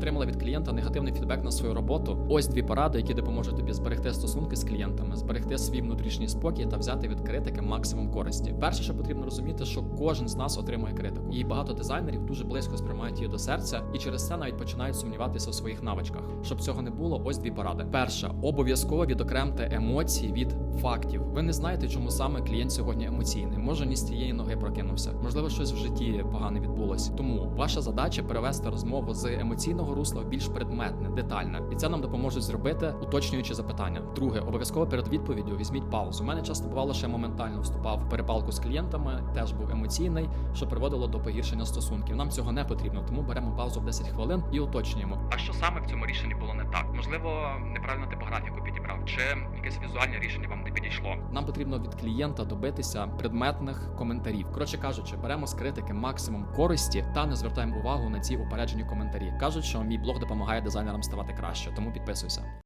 отримала від клієнта негативний фідбек на свою роботу. Ось дві поради, які допоможуть тобі зберегти стосунки з клієнтами, зберегти свій внутрішній спокій та взяти від критики максимум користі. Перше, що потрібно розуміти, що кожен з нас отримує критику, і багато дизайнерів дуже близько сприймають її до серця, і через це навіть починають сумніватися у своїх навичках. Щоб цього не було, ось дві поради. Перша обов'язково відокремте емоції від фактів. Ви не знаєте, чому саме клієнт сьогодні емоційний. Може, ні з тієї ноги прокинувся. Можливо, щось в житті погане відбулося. Тому ваша задача перевести розмову з емоційного русла більш предметне, детальне, і це нам допоможе зробити, уточнюючи запитання. Друге, обов'язково перед відповіддю візьміть паузу. У мене часто бувало, що я моментально вступав в перепалку з клієнтами, теж був емоційний, що приводило до погіршення стосунків. Нам цього не потрібно, тому беремо паузу в 10 хвилин і уточнюємо. А що саме в цьому рішенні було не так? Можливо, неправильно типографіку підібрав, чи якесь візуальне рішення вам не підійшло. Нам потрібно від клієнта добитися предметних коментарів. Коротше кажучи, беремо з критики максимум користі та не звертаємо увагу на ці упереджені коментарі. кажуть, що мій блог допомагає дизайнерам ставати краще, тому підписуйся.